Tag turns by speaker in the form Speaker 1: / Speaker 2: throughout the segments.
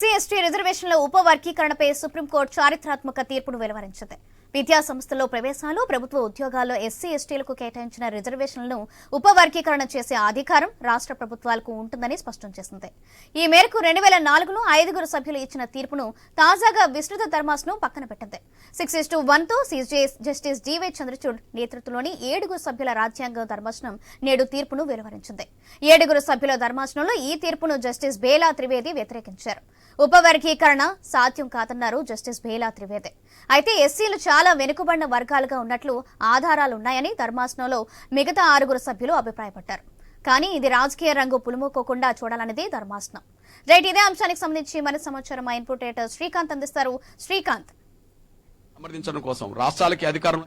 Speaker 1: SC ST రిజర్వేషన్ల ఉపవర్గీకరణపై supreme court చారిత్రాత్మక తీర్పును వెలువరించింది. విద్యా సంస్థల్లో ప్రవేశాలు ప్రభుత్వ ఉద్యోగాల్లో ఎస్సీ ఎస్టీలకు కేటాయించిన రిజర్వేషన్లను ఉపవర్గీకరణ చేసే అధికారం రాష్ట్ర ప్రభుత్వాలకు ఉంటుందని స్పష్టం చేసింది. ఈ మేరకు రెండు వేల నాలుగులో ఐదుగురు సభ్యులు ఇచ్చిన తీర్పును తాజాగా విస్తృత ధర్మాసనం పక్కన పెట్టింది. సిక్స్ ఇస్ టూ వన్తో జస్టిస్ డివై చంద్రచూడ్ నేతృత్వంలోని ఏడుగురు సభ్యుల రాజ్యాంగ ధర్మాసనం నేడు తీర్పును వెలువరించింది. ఏడుగురు సభ్యుల ధర్మాసనంలో ఈ తీర్పును జస్టిస్ బేలా త్రివేది వ్యతిరేకించారు. ఉపవర్గీకరణ సాధ్యం కాదన్నారు జస్టిస్ బేలా త్రివేది. అయితే ఎస్సీలు చాలా వెనుకబడిన వర్గాలుగా ఉన్నట్లు ఆధారాలున్నాయని ధర్మాసనంలో మిగతా ఆరుగురు సభ్యులు అభిప్రాయపడ్డారు. కానీ ఇది రాజకీయ రంగు పులుముకోకుండా చూడాలన్నది ధర్మాసనం. రైట్ ఇదే అంశానికి సంబంధించి మరి సమాచారం మా ఇన్పుట్ ఎడిటర్ శ్రీకాంత్ అందిస్తారు. శ్రీకాంత్.
Speaker 2: సమర్థించడం కోసం రాష్ట్రాలకి అధికారం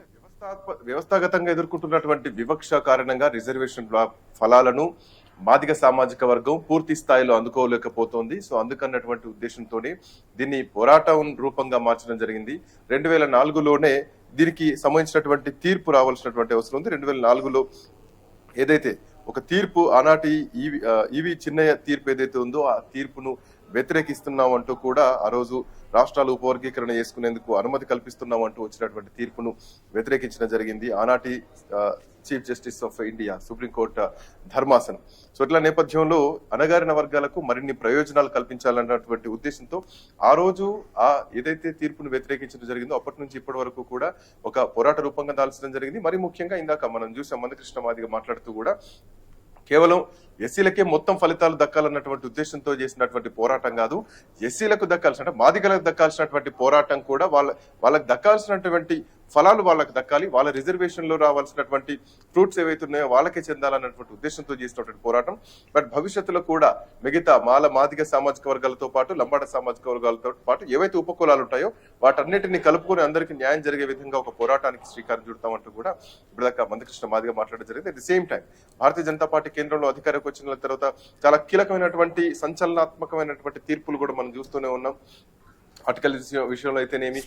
Speaker 3: వ్యవస్థాగతంగా ఎదుర్కొంటున్నటువంటి వివక్ష కారణంగా రిజర్వేషన్ ఫలా- ఫలాలను మాదిక సామాజిక వర్గం పూర్తి స్థాయిలో అందుకోలేకపోతోంది. సో అందుకన్నటువంటి ఉద్దేశంతోనే దీన్ని పోరాటం రూపంగా మార్చడం జరిగింది. రెండు వేల నాలుగులోనే దీనికి సంబంధించినటువంటి తీర్పు రావాల్సినటువంటి అవసరం ఉంది. రెండు వేల నాలుగులో ఏదైతే ఒక తీర్పు ఆనాటి ఈవి ఈవి చిన్నయ్య తీర్పు ఏదైతే ఉందో ఆ తీర్పును వ్యతిరేకిస్తున్నాం అంటూ కూడా ఆ రోజు రాష్ట్రాలు ఉపవర్గీకరణ చేసుకునేందుకు అనుమతి కల్పిస్తున్నాం అంటూ వచ్చినటువంటి తీర్పును వ్యతిరేకించడం జరిగింది. ఆనాటి chief justice of India supreme court ధర్మాసనం. సో ఇట్లా నేపథ్యంలో అణగారిన వర్గాలకు మరిన్ని ప్రయోజనాలు కల్పించాలన్నటువంటి ఉద్దేశంతో ఆ రోజు ఆ ఏదైతే తీర్పును వ్యతిరేకించడం జరిగిందో అప్పటి నుంచి ఇప్పటి వరకు కూడా ఒక పోరాట రూపంగా దాల్చడం జరిగింది. మరి ముఖ్యంగా ఇందాక మనం చూసాం మందకృష్ణ మాదిగా మాట్లాడుతూ కూడా కేవలం ఎస్సీలకే మొత్తం ఫలితాలు దక్కాలన్నటువంటి ఉద్దేశంతో చేసినటువంటి పోరాటం కాదు ఎస్సీలకు దక్కాల్సిన అంటే మాదిగలకు దక్కాల్సినటువంటి పోరాటం కూడా వాళ్ళ వాళ్ళకి దక్కాల్సినటువంటి ఫలాలు వాళ్ళకి దక్కాలి వాళ్ళ రిజర్వేషన్లో రావాల్సినటువంటి ఫ్రూట్స్ ఏవైతే ఉన్నాయో వాళ్ళకే చెందాలన్నటువంటి ఉద్దేశంతో చేసినటువంటి పోరాటం. బట్ భవిష్యత్తులో కూడా మిగతా మాల మాదిగ సామాజిక వర్గాలతో పాటు లంబాడ సామాజిక వర్గాలతో పాటు ఏవైతే ఉపకులాలు ఉంటాయో వాటన్నిటిని కలుపుకొని అందరికీ న్యాయం జరిగే విధంగా ఒక పోరాటానికి శ్రీకారం చుడతామంటూ కూడా ఇప్పటిదాకా మందకృష్ణ మాదిగా మాట్లాడడం జరిగింది. At the same time Bharatiya Janata party కేంద్రంలో అధికారికి వచ్చిన తర్వాత చాలా కీలకమైనటువంటి సంచలనాత్మకమైనటువంటి తీర్పులు కూడా మనం చూస్తూనే ఉన్నాం. ఆర్టికల్ విషయంలో అయితేనేమి